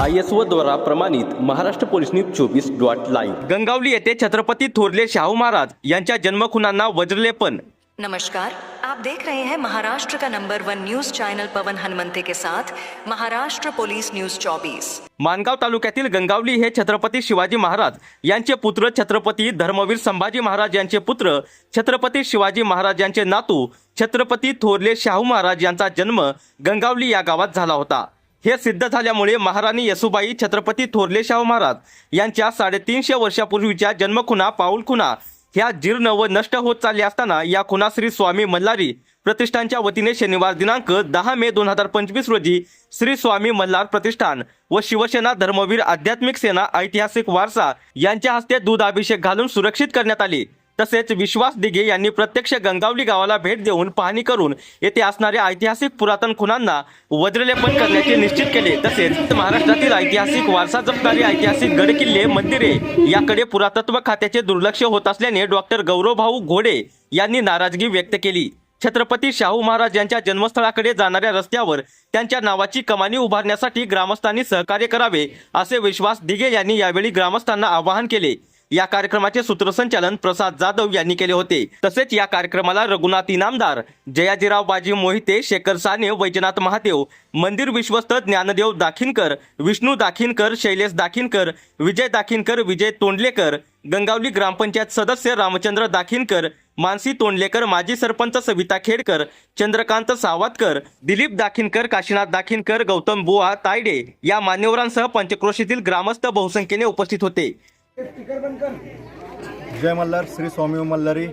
I S O द्वारा प्रमाणित Maharashtra police news चोवीस डॉट लाईव्ह. गंगावली येथे छत्रपती थोरले शाहू महाराज यांच्या जन्मखुनांना वज्रलेपन नमस्कार आप देख रहे हैं महाराष्ट्र का number one news channel Pawan Hanumante के साथ महाराष्ट्र पुलिस न्यूज 24 मानगाव तालुक्यातील गंगावली हे छत्रपती शिवाजी महाराज यांचे पुत्र छत्रपती धर्मवीर संभाजी महाराज यांचे पुत्र छत्रपती शिवाजी महाराज यांचे नातू छत्रपती थोरले शाहू महाराज यांचा जन्म गंगावली या गावात झाला होता. हे सिद्ध झाल्यामुळे महाराणी येसुबाई छत्रपती थोरले शाहू महाराज यांच्या साडेतीनशे वर्षापूर्वीच्या जन्मखुना पाऊलखुना ह्या जीर्ण व नष्ट होत चालल्या असताना या खुना श्री स्वामी मल्हारी प्रतिष्ठानच्या वतीने शनिवार दिनांक दहा मे दोन हजार पंचवीस रोजी श्री स्वामी मल्हार प्रतिष्ठान व शिवसेना धर्मवीर आध्यात्मिक सेना ऐतिहासिक वारसा यांच्या हस्ते दूध अभिषेक घालून सुरक्षित करण्यात आले. तसेच विश्वास दिघे यांनी प्रत्यक्ष गंगावली गावाला भेट देऊन पाहणी करून येथे असणाऱ्या ऐतिहासिक पुरातन खुनांना वज्रलेपन करण्याचे निश्चित केले. तसेच महाराष्ट्रातील ऐतिहासिक वारसा जपणारी ऐतिहासिक गडकिल्ले मंदिरे याकडे पुरातत्व खात्याचे दुर्लक्ष होत असल्याने डॉक्टर गौरवभाऊ घोडे यांनी नाराजगी व्यक्त केली. छत्रपती शाहू महाराज यांच्या जन्मस्थळाकडे जाणाऱ्या रस्त्यावर त्यांच्या नावाची कमानी उभारण्यासाठी ग्रामस्थांनी सहकार्य करावे असे विश्वास दिघे यांनी यावेळी ग्रामस्थांना आवाहन केले. या कार्यक्रमाचे सूत्रसंचालन प्रसाद जाधव यांनी केले होते. तसेच या कार्यक्रमाला रघुनाथ इनामदार जयाजीराव बाजी मोहिते शेखर साने वैजनाथ महादेव मंदिर विश्वस्त ज्ञानदेव दाखिनकर विष्णू दाखिनकर शैलेश दाखिनकर विजय दाखिनकर विजय तोंडलेकर गंगावली ग्रामपंचायत सदस्य रामचंद्र दाखिनकर मानसी तोंडलेकर माजी सरपंच सविता खेडकर चंद्रकांत सावतकर दिलीप दाखिनकर काशीनाथ दाखिनकर गौतम बुवा तायडे या मान्यवरांसह पंचक्रोशीतील ग्रामस्थ बहुसंख्येने उपस्थित होते. जय मल्हार श्री स्वामी मल्हारी.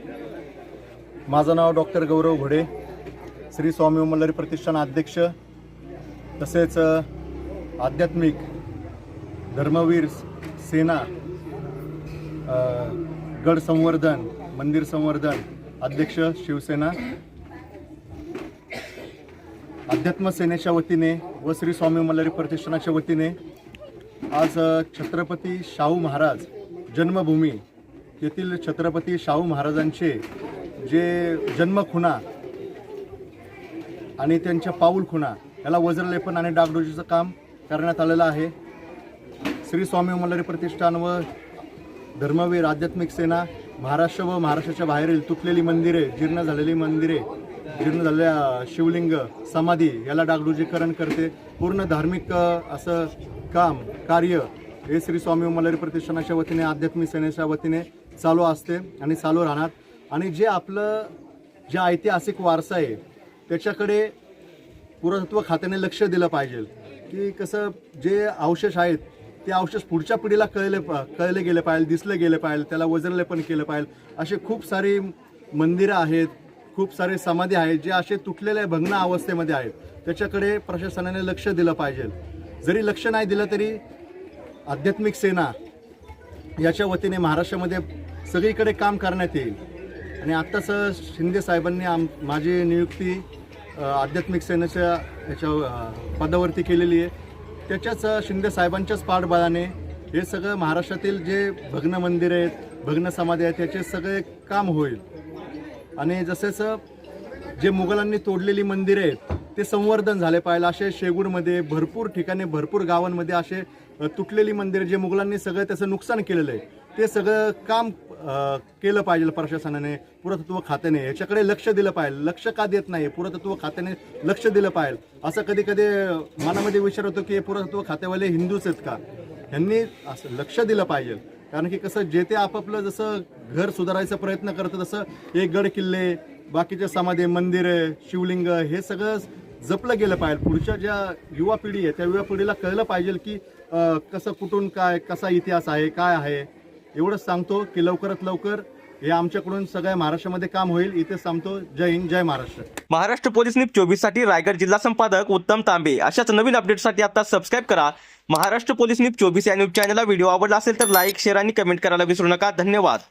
माझं नाव डॉक्टर गौरव घोडे. श्री स्वामी मल्हारी प्रतिष्ठान अध्यक्ष. तसेच आध्यात्मिक धर्मवीर सेना गड संवर्धन मंदिर संवर्धन अध्यक्ष शिवसेना. अध्यात्म सेनेच्या वतीने व श्री स्वामी मल्हारी प्रतिष्ठानाच्या वतीने आज छत्रपती शाहू महाराज जन्मभूमी. येथील छत्रपती शाहू महाराजांचे जे जन्मखुणा आणि त्यांच्या पाऊल खुणा याला वज्रलेपन आणि डागडोजीचं काम करण्यात आलेलं आहे. श्री स्वामी मल्हारी प्रतिष्ठान व धर्मवीर आध्यात्मिक सेना महाराष्ट्र व महाराष्ट्राच्या बाहेरील तुटलेली मंदिरे जीर्ण झालेली मंदिरे जीर्ण झालेल्या शिवलिंग समाधी याला डागडुजीकरण करते. पूर्ण धार्मिक असं काम कार्य हे श्री स्वामी मल्हारी प्रतिष्ठानाच्या वतीने आध्यात्मिक सेनेच्या वतीने चालू असते आणि चालू राहणार. आणि जे आपलं जे ऐतिहासिक वारसा आहे त्याच्याकडे पुरातत्व खात्याने लक्ष दिलं पाहिजे. की कसं जे अवशेष आहेत ते अवशेष पुढच्या पिढीला कळले कळले गेले पाहिजे दिसले गेले पाहिजे त्याला वजरलेपण केलं पाहिजे. असे खूप सारी मंदिरं आहेत खूप सारे समाधी आहेत जे असे तुटलेल्या भग्न अवस्थेमध्ये आहेत. त्याच्याकडे प्रशासनाने लक्ष दिलं पाहिजे. जरी लक्ष नाही दिलं तरी आध्यात्मिक सेना याच्या वतीने महाराष्ट्रामध्ये सगळीकडे काम करण्यात येईल. आणि आत्ताच शिंदे साहेबांनी आम माझी नियुक्ती आध्यात्मिक सेनेच्या याच्या पदावरती केलेली आहे. त्याच्याच शिंदे साहेबांच्याच पाठबळाने हे सगळं महाराष्ट्रातील जे भग्न मंदिर आहेत भग्न समाधी आहेत त्याचे सगळे काम होईल. आणि जसेच जे मुघलांनी तोडलेली मंदिरं आहेत ते संवर्धन झाले पाहिजे असे शेगूरमध्ये भरपूर ठिकाणी भरपूर गावांमध्ये असे तुटलेली मंदिरं जे मुघलांनी सगळं त्याचं नुकसान केलेलं आहे. ते सगळं काम केलं पाहिजे प्रशासनाने पुरातत्व खात्याने याच्याकडे लक्ष दिलं पाहिजे. लक्ष का देत नाही? पुरातत्व खात्याने लक्ष दिलं पाहिजे. असं कधी कधी मनामध्ये विचार होतो की पुरातत्व खात्यावाले हिंदूच आहेत का? यांनी असं लक्ष दिलं पाहिजे. कारण की कसं जे ते आपापलं जसं घर सुधारायचा प्रयत्न करतं तसं हे गड किल्ले बाकीच्या समाधी मंदिरं शिवलिंग हे सगळं जपलं गेलं पाहिजे. पुढच्या ज्या युवा पिढी आहे त्या युवा पिढीला कळलं पाहिजे की कसं कुठून काय कसा इतिहास आहे काय आहे? एवढंच सांगतो की लवकरात लवकर हे आमच्याकडून सगळ्या महाराष्ट्रामध्ये काम होईल. इथे सांगतो. जय हिंद जय महाराष्ट्र. महाराष्ट्र पोलीस न्यूज चोवीससाठी रायगड जिल्हा संपादक उत्तम तांबे. अशाच नवीन अपडेटसाठी आता सबस्क्राईब करा. महाराष्ट्र पोलीस न्यूज चोवीस या न्यूज चॅनलला व्हिडिओ आवडला असेल तर लाईक शेअर आणि कमेंट करायला विसरू नका. धन्यवाद.